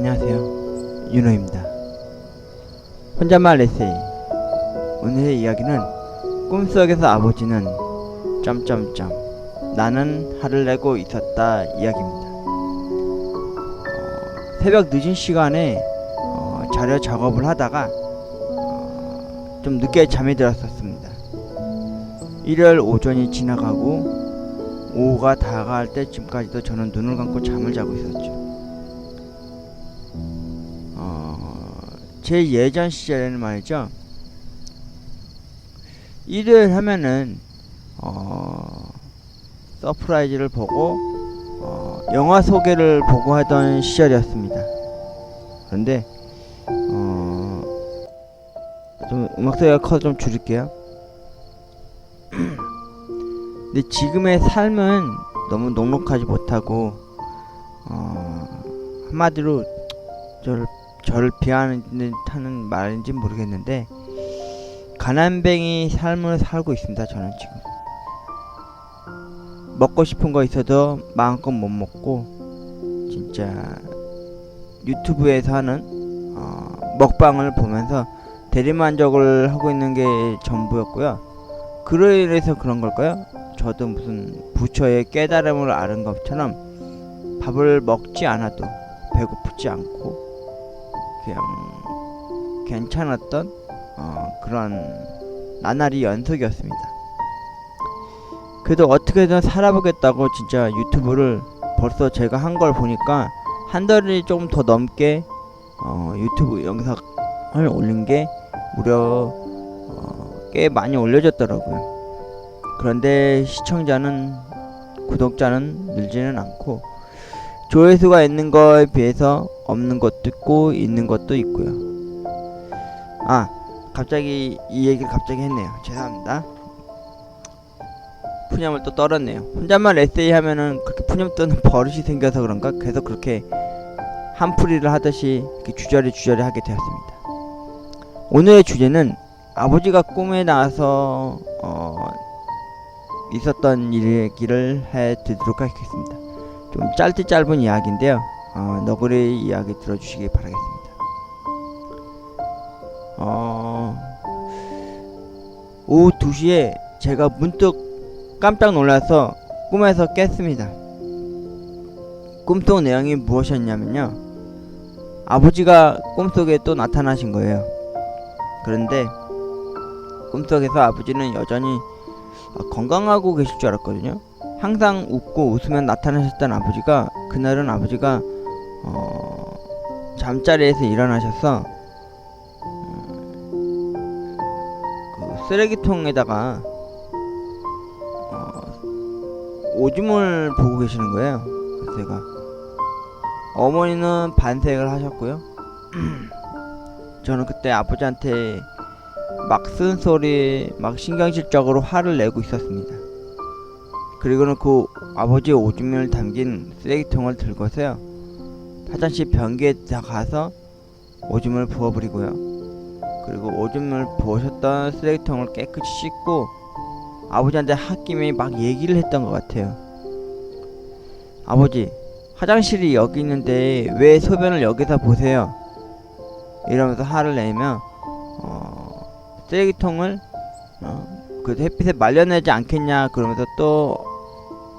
안녕하세요. 윤호입니다. 혼잣말 에세이. 오늘의 이야기는 꿈속에서 아버지는 점점점 나는 화를 내고 있었다 이야기입니다. 어, 새벽 늦은 시간에 어, 자료 작업을 하다가 어, 좀 늦게 잠이 들었었습니다. 일요일 오전이 지나가고 오후가 다가갈 때쯤까지도 저는 눈을 감고 잠을 자고 있었죠. 제 예전 시절에는 말이죠. 일요일 하면은 어, 서프라이즈를 보고 어, 영화 소개를 보고 하던 시절이었습니다. 그런데 어, 좀 음악 소리가 커서 좀 줄일게요. 근데 지금의 삶은 너무 녹록하지 못하고 어, 한마디로 저를 저를 비하는 말인지 모르겠는데 가난뱅이 삶을 살고 있습니다. 저는 지금 먹고 싶은 거 있어도 마음껏 못 먹고 진짜 유튜브에서 하는 어, 먹방을 보면서 대리만족을 하고 있는 게 전부였고요. 그로 인해서 그런 걸까요? 저도 무슨 부처의 깨달음을 아는 것처럼 밥을 먹지 않아도 배고프지 않고 그냥 괜찮았던 어, 그런 나날이 연속이었습니다. 그래도 어떻게든 살아보겠다고 진짜 유튜브를 벌써 제가 한 걸 보니까 한 달이 조금 더 넘게 어, 유튜브 영상을 올린 게 무려 어, 꽤 많이 올려졌더라고요. 그런데 시청자는 구독자는 늘지는 않고 조회수가 있는 거에 비해서 없는 것도 있고 있는 것도 있고요. 아 갑자기 이 얘기를 갑자기 했네요. 죄송합니다. 푸념을 또 떨었네요. 혼잣말 에세이 하면은 그렇게 푸념 떠는 버릇이 생겨서 그런가 계속 그렇게 한풀이를 하듯이 주저리 주저리 하게 되었습니다. 오늘의 주제는 아버지가 꿈에 나와서 어, 있었던 얘기를 해 드리도록 하겠습니다. 좀 짧디 짧은 이야기인데요. 어, 너구리 이야기 들어주시기 바라겠습니다. 어, 오후 2시에 제가 문득 깜짝 놀라서 꿈에서 깼습니다. 꿈속 내용이 무엇이었냐면요. 아버지가 꿈속에 또 나타나신 거예요. 그런데 꿈속에서 아버지는 여전히 어, 건강하고 계실 줄 알았거든요. 항상 웃고 웃으면 나타나셨던 아버지가 그날은 아버지가 어, 잠자리에서 일어나셔서 음, 그 쓰레기통에다가 어, 오줌을 보고 계시는 거예요. 제가 어머니는 반색을 하셨고요. 저는 그때 아버지한테 막 쓴 소리, 막 신경질적으로 화를 내고 있었습니다. 그리고는 그 아버지의 오줌을 담긴 쓰레기통을 들고서요. 화장실 변기에 다 가서 오줌을 부어버리고요. 그리고 오줌을 부으셨던 쓰레기통을 깨끗이 씻고 아버지한테 홧김에 막 얘기를 했던 것 같아요. 아버지, 화장실이 여기 있는데 왜 소변을 여기서 보세요? 이러면서 화를 내면 어, 쓰레기통을 어, 그 햇빛에 말려내지 않겠냐 그러면서 또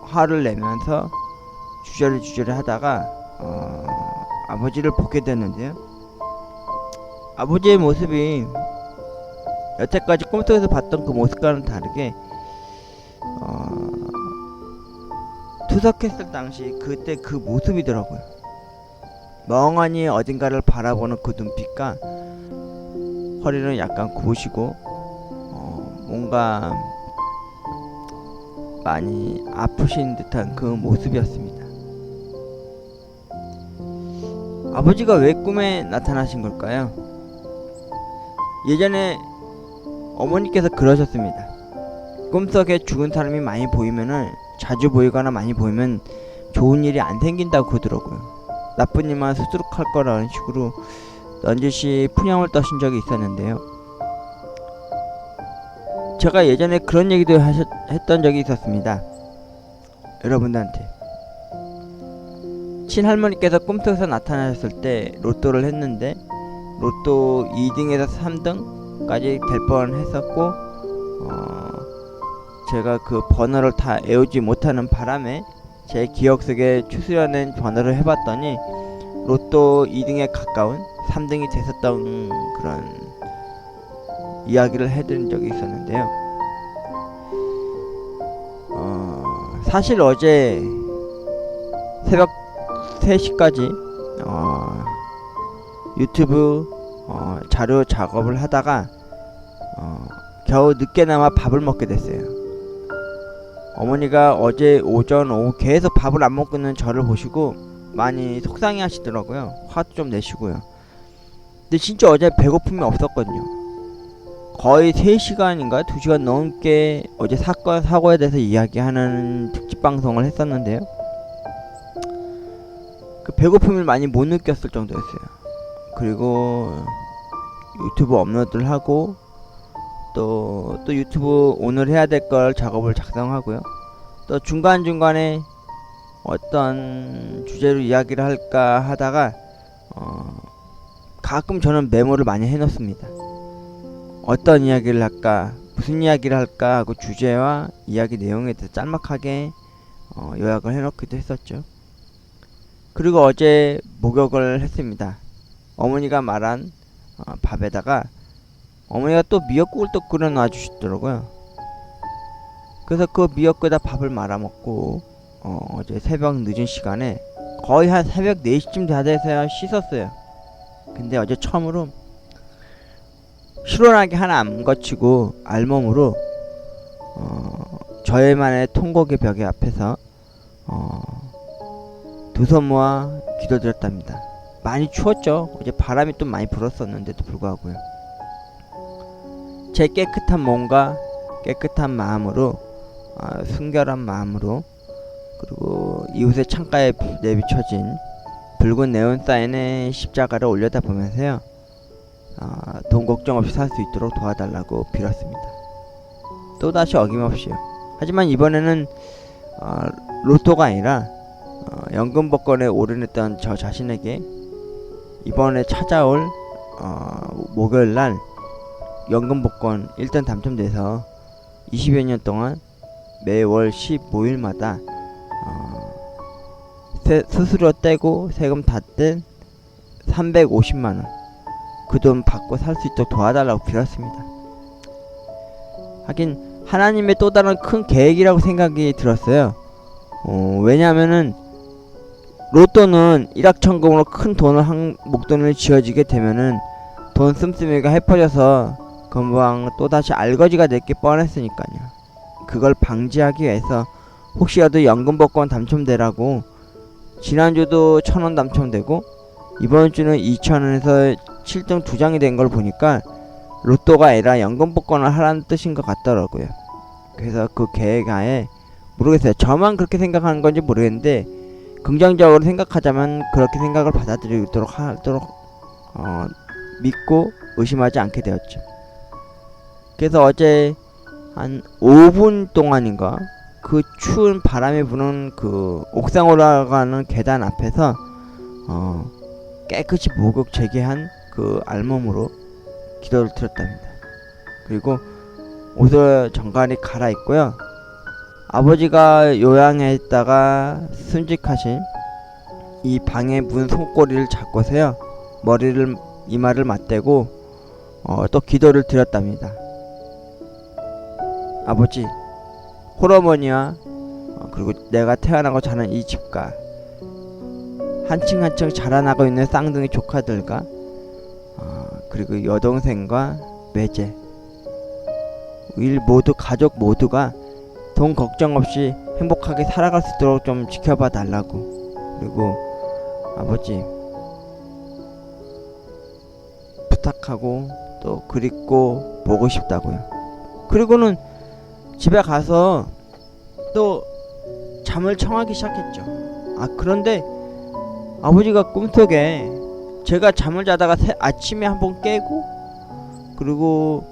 화를 내면서 주저리 주저리 하다가 어, 아버지를 보게 됐는데요. 아버지의 모습이 여태까지 꿈속에서 봤던 그 모습과는 다르게 어, 투석했을 당시 그때 그 모습이더라고요. 멍하니 어딘가를 바라보는 그 눈빛과 허리는 약간 고시고 어, 뭔가 많이 아프신 듯한 그 모습이었습니다. 아버지가 왜 꿈에 나타나신 걸까요? 예전에 어머니께서 그러셨습니다. 꿈속에 죽은 사람이 많이 보이면은 자주 보이거나 많이 보이면 좋은 일이 안 생긴다고 그러더라고요. 나쁜 일만 수두룩할 거라는 식으로 넌지시 푸념을 떠신 적이 있었는데요. 제가 예전에 그런 얘기도 하셨, 했던 적이 있었습니다. 여러분들한테 친할머니께서 꿈속에서 나타나셨을 때 로또를 했는데 로또 2등에서 3등까지 될 뻔했었고 어, 제가 그 번호를 다 외우지 못하는 바람에 제 기억 속에 추스려낸 번호를 해봤더니 로또 2등에 가까운 3등이 됐었던 그런 이야기를 해드린 적이 있었는데요. 어, 사실 어제 새벽 3시까지 어, 유튜브 어, 자료 작업을 하다가 어, 겨우 늦게나마 밥을 먹게 됐어요. 어머니가 어제 오전 오후 계속 밥을 안 먹고 있는 저를 보시고 많이 속상해 하시더라고요. 화도 좀 내시고요. 근데 진짜 어제 배고픔이 없었거든요. 거의 3시간인가 2시간 넘게 어제 사건 사고에 대해서 이야기하는 특집 방송을 했었는데요. 그 배고픔을 많이 못 느꼈을 정도였어요. 그리고 유튜브 업로드를 하고 또, 또 유튜브 오늘 해야 될 걸 작업을 작성하고요. 또 중간중간에 어떤 주제로 이야기를 할까 하다가 어, 가끔 저는 메모를 많이 해놓습니다. 어떤 이야기를 할까, 무슨 이야기를 할까 하고 주제와 이야기 내용에 대해서 짤막하게 어, 요약을 해놓기도 했었죠. 그리고 어제 목욕을 했습니다. 어머니가 말한 어, 밥에다가 어머니가 또 미역국을 또 끓여 놔 주시더라고요. 그래서 그 미역국에다 밥을 말아 먹고 어, 어제 새벽 늦은 시간에 거의 한 새벽 4시쯤 다 돼서야 씻었어요. 근데 어제 처음으로 실온하게 하나 안 거치고 알몸으로 어, 저희만의 통곡의 벽에 앞에서 어, 두 손 모아 기도드렸답니다. 많이 추웠죠. 어제 바람이 좀 많이 불었었는데도 불구하고요. 제 깨끗한 몸과 깨끗한 마음으로 어, 순결한 마음으로 그리고 이웃의 창가에 내비쳐진 붉은 네온 사인의 십자가를 올려다 보면서요. 아, 돈 걱정 없이 살 수 있도록 도와달라고 빌었습니다. 또다시 어김없이요. 하지만 이번에는 어, 로또가 아니라 어, 연금 복권에 올인했던 저 자신에게 이번에 찾아올 어, 목요일 날 연금 복권 1등 당첨돼서 20여 년 동안 매월 15일마다 어, 세, 수수료 떼고 세금 다 뗀 350만 원 그 돈 받고 살 수 있도록 도와달라고 빌었습니다. 하긴 하나님의 또 다른 큰 계획이라고 생각이 들었어요. 어, 왜냐하면은 로또는 일확천금으로 큰 돈을 한 목돈을 쥐어지게 되면은 돈 씀씀이가 해퍼져서 금방 또 다시 알거지가 됐기 뻔했으니까요. 그걸 방지하기 위해서 혹시라도 연금 복권 당첨되라고 지난주도 천 원 당첨되고 이번 주는 2천원에서 7등 두 장이 된 걸 보니까 로또가 아니라 연금 복권을 하라는 뜻인 것 같더라고요. 그래서 그 계획하에 모르겠어요. 저만 그렇게 생각하는 건지 모르겠는데 긍정적으로 생각하자면 그렇게 생각을 받아들이도록 하도록 어, 믿고 의심하지 않게 되었죠. 그래서 어제 한 5분 동안인가 그 추운 바람이 부는 그 옥상 올라가는 계단 앞에서 어, 깨끗이 목욕 재개한 그 알몸으로 기도를 드렸답니다. 그리고 옷을 정갈히 갈아입고요. 아버지가 요양했다가 순직하신 이 방의 문 손꼬리를 잡고서요. 머리를 이마를 맞대고 어, 또 기도를 드렸답니다. 아버지, 홀어머니와 어, 그리고 내가 태어나고 자란 이 집과 한층 한층 자라나고 있는 쌍둥이 조카들과 어, 그리고 여동생과 매제 일 모두 가족 모두가 돈 걱정 없이 행복하게 살아갈 수 있도록 좀 지켜봐 달라고 그리고 아버지 부탁하고 또 그립고 보고 싶다고요. 그리고는 집에 가서 또 잠을 청하기 시작했죠. 아 그런데 아버지가 꿈속에 제가 잠을 자다가 새, 아침에 한번 깨고 그리고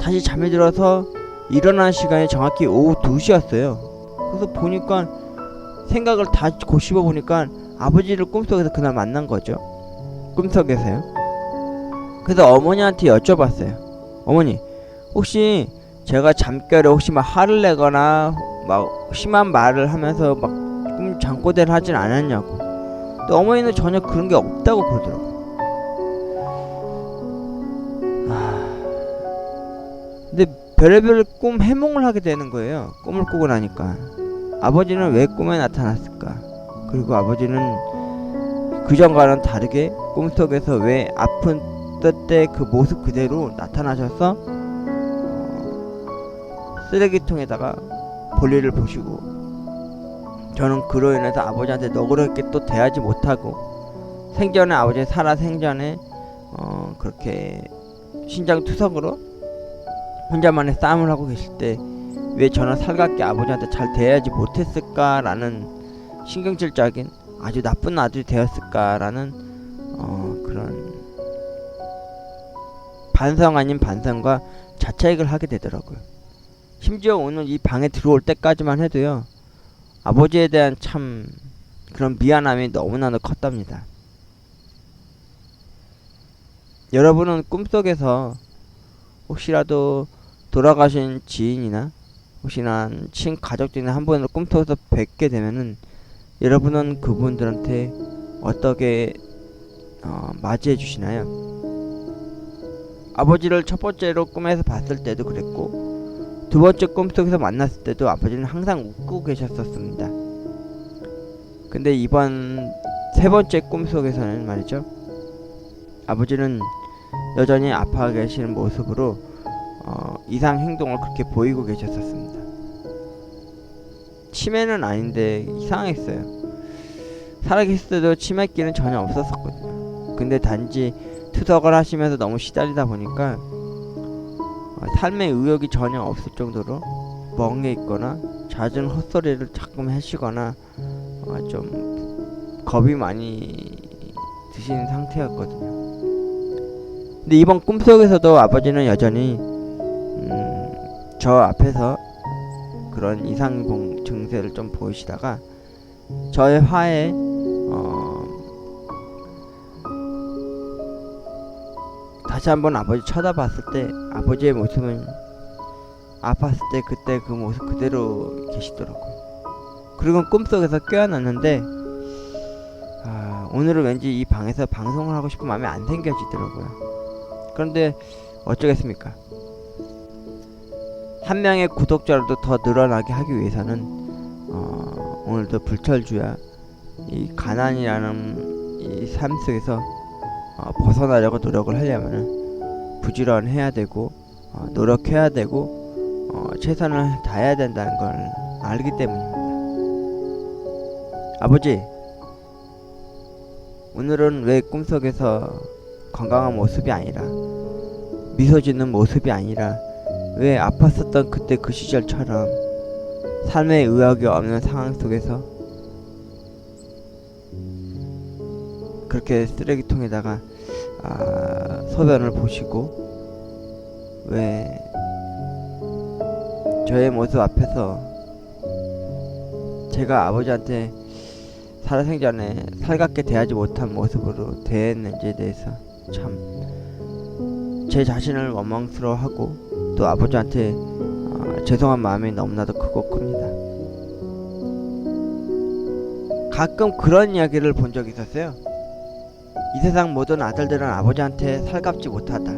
다시 잠에 들어서 일어나는 시간이 정확히 오후 2시였어요. 그래서 보니까 생각을 다 고씹어 보니까 아버지를 꿈속에서 그날 만난 거죠. 꿈속에서요. 그래서 어머니한테 여쭤봤어요. 어머니, 혹시 제가 잠결에 혹시 막 화를 내거나 막 심한 말을 하면서 막 꿈 잠꼬대를 하진 않았냐고. 근데 어머니는 전혀 그런 게 없다고 그러더라고. 별의별 꿈 해몽을 하게 되는 거예요. 꿈을 꾸고 나니까. 아버지는 왜 꿈에 나타났을까? 그리고 아버지는 그전과는 다르게 꿈속에서 왜 아픈 때 그 모습 그대로 나타나셔서 어, 쓰레기통에다가 볼일을 보시고 저는 그로 인해서 아버지한테 너그럽게 또 대하지 못하고 생전에 아버지 살아 생전에 어 그렇게 신장 투석으로 혼자만의 싸움을 하고 계실 때 왜 저는 살갑게 아버지한테 잘 대하지 못했을까라는 신경질적인 아주 나쁜 아들이 되었을까라는 어 그런 반성 아닌 반성과 자책을 하게 되더라고요. 심지어 오늘 이 방에 들어올 때까지만 해도요. 아버지에 대한 참 그런 미안함이 너무나도 컸답니다. 여러분은 꿈속에서 혹시라도 돌아가신 지인이나 혹시나 친 가족들이나 한 번을 꿈속에서 뵙게 되면은 여러분은 그분들한테 어떻게 어, 맞이해 주시나요? 아버지를 첫 번째로 꿈에서 봤을 때도 그랬고 두 번째 꿈속에서 만났을 때도 아버지는 항상 웃고 계셨었습니다. 근데 이번 세 번째 꿈속에서는 말이죠. 아버지는 여전히 아파 계시는 모습으로 어, 이상 행동을 그렇게 보이고 계셨었습니다. 치매는 아닌데 이상했어요. 살아계실 때도 치매기는 전혀 없었었거든요. 근데 단지 투석을 하시면서 너무 시달리다 보니까 어, 삶의 의욕이 전혀 없을 정도로 멍해 있거나 잦은 헛소리를 자꾸 하시거나 어, 좀 겁이 많이 드시는 상태였거든요. 근데 이번 꿈속에서도 아버지는 여전히 음, 저 앞에서 그런 이상 증세를 좀 보이시다가 저의 화에 어, 다시 한번 아버지 쳐다봤을 때 아버지의 모습은 아팠을 때 그때 그 모습 그대로 계시더라고요. 그리고 꿈속에서 깨어났는데 아, 오늘은 왠지 이 방에서 방송을 하고 싶은 마음이 안 생겨지더라고요. 그런데 어쩌겠습니까? 한 명의 구독자라도 더 늘어나게 하기 위해서는 어, 오늘도 불철주야 이 가난이라는 이 삶 속에서 어, 벗어나려고 노력을 하려면은 부지런해야 되고 어, 노력해야 되고 어, 최선을 다해야 된다는 걸 알기 때문입니다. 아버지, 오늘은 왜 꿈속에서 건강한 모습이 아니라 미소 짓는 모습이 아니라 왜 아팠었던 그때 그 시절처럼 삶의 의욕이 없는 상황 속에서 그렇게 쓰레기통에다가 아, 소변을 보시고 왜 저의 모습 앞에서 제가 아버지한테 살아생전에 살갑게 대하지 못한 모습으로 대했는지에 대해서 참 제 자신을 원망스러워하고 또 아버지한테 어, 죄송한 마음이 너무나도 크고 큽니다. 가끔 그런 이야기를 본 적이 있었어요. 이 세상 모든 아들들은 아버지한테 살갑지 못하다.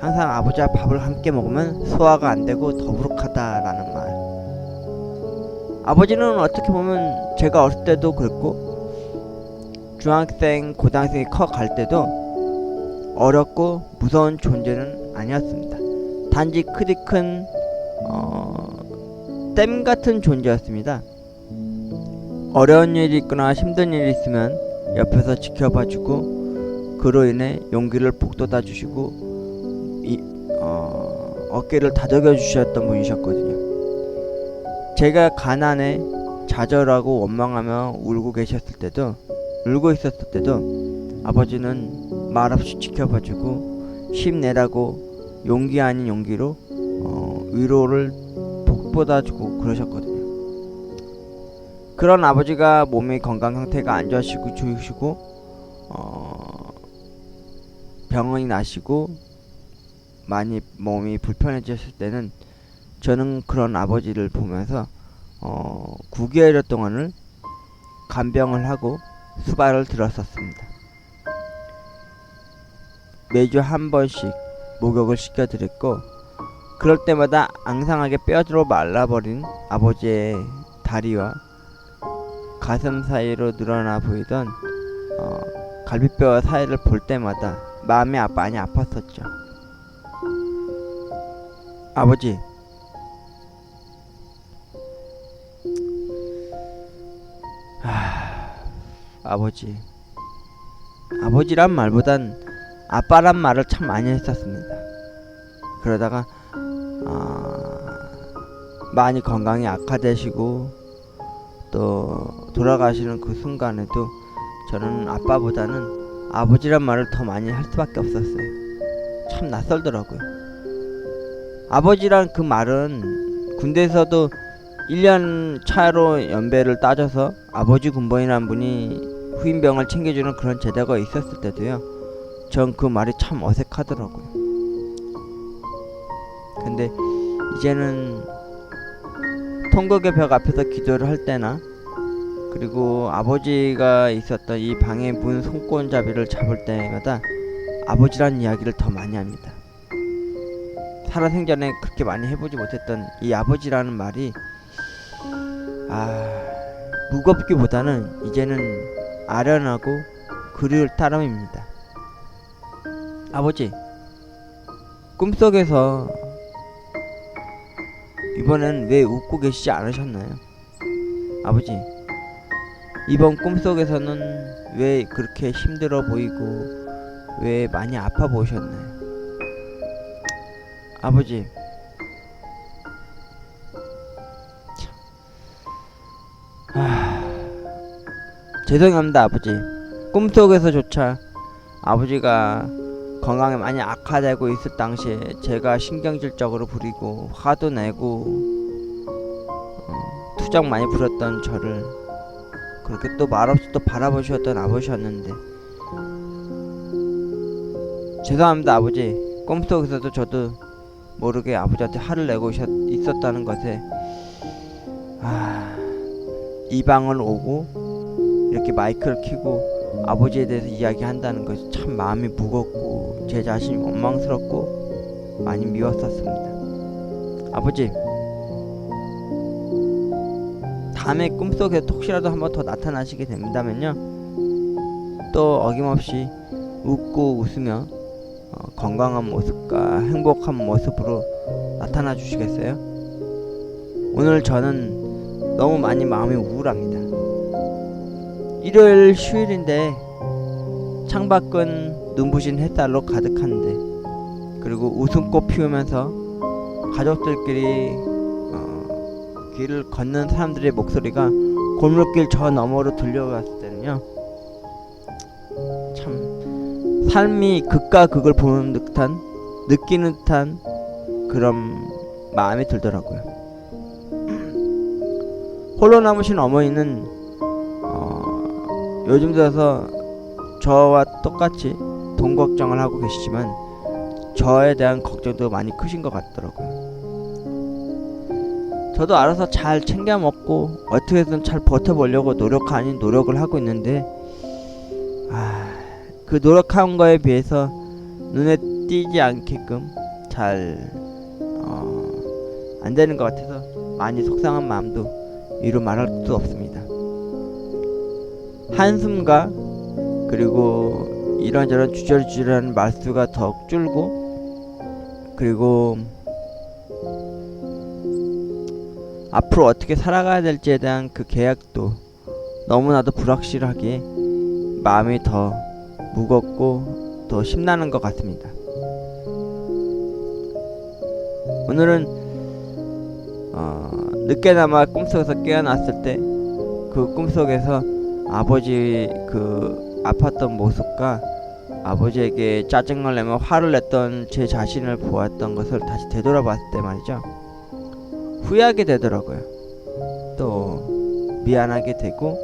항상 아버지와 밥을 함께 먹으면 소화가 안 되고 더부룩하다라는 말. 아버지는 어떻게 보면 제가 어릴 때도 그랬고 중학생, 고등학생이 커 갈 때도 어렵고 무서운 존재는 아니었습니다. 단지 크디 큰 어, 댐 같은 존재였습니다. 어려운 일이 있거나 힘든 일이 있으면 옆에서 지켜봐주고 그로 인해 용기를 북돋아 주시고 이, 어, 어깨를 다독여 주셨던 분이셨거든요. 제가 가난에 좌절하고 원망하며 울고 계셨을 때도 울고 있었을 때도 아버지는 말없이 지켜봐주고 힘내라고 용기 아닌 용기로 어, 위로를 복돋아주고 그러셨거든요. 그런 아버지가 몸의 건강 상태가 안 좋으시고 좋으시고 어 병이 나시고 많이 몸이 불편해졌을 때는 저는 그런 아버지를 보면서 어 9개월 동안을 간병을 하고 수발을 들었었습니다. 매주 한 번씩 목욕을 시켜드렸고 그럴 때마다 앙상하게 뼈들어 말라버린 아버지의 다리와 가슴 사이로 늘어나 보이던 어, 갈비뼈 사이를 볼 때마다 마음이 아- 많이 아팠었죠. 아버지, 하, 아버지, 아버지란 말보단 아빠란 말을 참 많이 했었습니다. 그러다가 아, 많이 건강이 악화되시고 또 돌아가시는 그 순간에도 저는 아빠보다는 아버지란 말을 더 많이 할 수밖에 없었어요. 참 낯설더라고요. 아버지란 그 말은 군대에서도 1년 차로 연배를 따져서 아버지 군번이라는 분이 후임병을 챙겨주는 그런 제도가 있었을 때도요. 전 그 말이 참 어색하더라고요. 근데 이제는 통곡의 벽 앞에서 기도를 할 때나 그리고 아버지가 있었던 이 방의 문 손권잡이를 잡을 때마다 아버지란 이야기를 더 많이 합니다. 살아생전에 그렇게 많이 해보지 못했던 이 아버지라는 말이 아 무겁기보다는 이제는 아련하고 그리울 따름입니다. 아버지 꿈속에서 이번엔 왜 웃고 계시지 않으셨나요? 아버지, 이번 꿈속에서는 왜 그렇게 힘들어 보이고 왜 많이 아파 보이셨나요? 아버지, 참. 하... 죄송합니다, 아버지. 꿈속에서조차 아버지가 건강이 많이 악화되고 있을 당시에 제가 신경질적으로 부리고 화도 내고 어, 투정 많이 부렸던 저를 그렇게 또 말없이 또 바라보셨던 아버지였는데. 죄송합니다 아버지. 꿈속에서도 저도 모르게 아버지한테 화를 내고 있었, 있었다는 것에. 아, 이 방을 오고 이렇게 마이크를 켜고 아버지에 대해서 이야기한다는 것이 참 마음이 무겁고 제 자신이 원망스럽고 많이 미웠었습니다. 아버지, 다음에 꿈속에 혹시라도 한 번 더 나타나시게 된다면요, 또 어김없이 웃고 웃으며 어, 건강한 모습과 행복한 모습으로 나타나 주시겠어요? 오늘 저는 너무 많이 마음이 우울합니다. 일요일 휴일인데 창밖은 눈부신 햇살로 가득한데 그리고 웃음꽃 피우면서 가족들끼리 어, 길을 걷는 사람들의 목소리가 골목길 저 너머로 들려왔을 때는요. 참 삶이 극과 극을 보는 듯한 느끼는 듯한 그런 마음이 들더라고요. 홀로 남으신 어머니는 어, 요즘 들어서 저와 똑같이 돈 걱정을 하고 계시지만 저에 대한 걱정도 많이 크신 것 같더라고요. 저도 알아서 잘 챙겨 먹고 어떻게든 잘 버텨보려고 노력 아닌 노력을 하고 있는데 아, 그 노력한 거에 비해서 눈에 띄지 않게끔 잘 어, 안 되는 것 같아서 많이 속상한 마음도 이루 말할 수 없습니다. 한숨과 그리고 이런저런 주저주저한 말수가 더욱 줄고 그리고 앞으로 어떻게 살아가야 될지에 대한 그 계약도 너무나도 불확실하기에 마음이 더 무겁고 더 심나는 것 같습니다. 오늘은 어, 늦게나마 꿈속에서 깨어났을 때 그 꿈속에서 아버지 그 아팠던 모습과 아버지에게 짜증을 내며 화를 냈던 제 자신을 보았던 것을 다시 되돌아봤을 때 말이죠. 후회하게 되더라고요. 또 미안하게 되고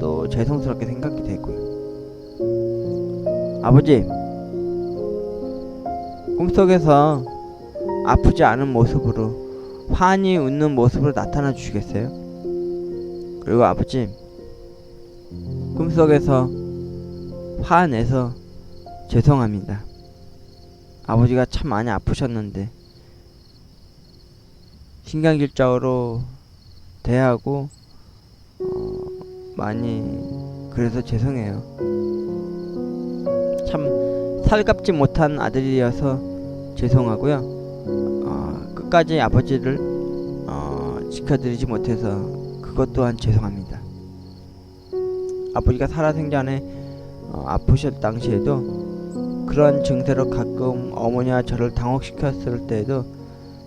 또 죄송스럽게 생각이 되고요. 아버지, 꿈속에서 아프지 않은 모습으로 환히 웃는 모습으로 나타나 주시겠어요? 그리고 아버지, 꿈속에서 화내서 죄송합니다. 아버지가 참 많이 아프셨는데 신경질적으로 대하고 어, 많이 그래서 죄송해요. 참 살갑지 못한 아들이어서 죄송하고요. 어, 끝까지 아버지를 어, 지켜드리지 못해서 그것 또한 죄송합니다. 아버지가 살아생전에 어, 아프실 당시에도 그런 증세로 가끔 어머니와 저를 당혹시켰을 때에도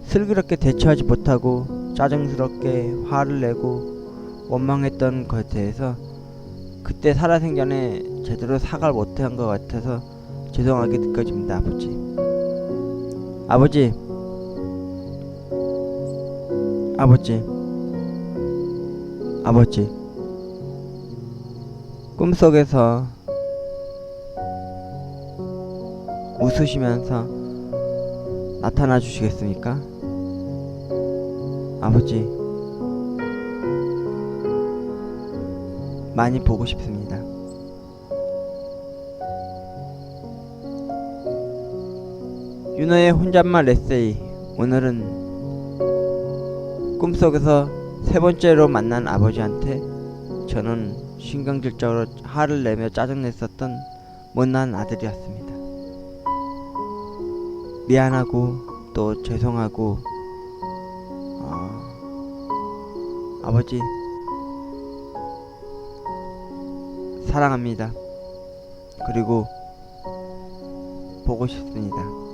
슬기롭게 대처하지 못하고 짜증스럽게 화를 내고 원망했던 것에 대해서 그때 살아생전에 제대로 사과를 못한 것 같아서 죄송하게 느껴집니다 아버지. 아버지. 아버지. 아버지 꿈속에서 웃으시면서 나타나 주시겠습니까? 아버지 많이 보고 싶습니다. 윤호의 혼잣말 에세이 오늘은 꿈속에서 세 번째로 만난 아버지한테 저는 신경질적으로 화를 내며 짜증냈었던 못난 아들이었습니다. 미안하고 또 죄송하고 어, 아버지 사랑합니다. 그리고 보고 싶습니다.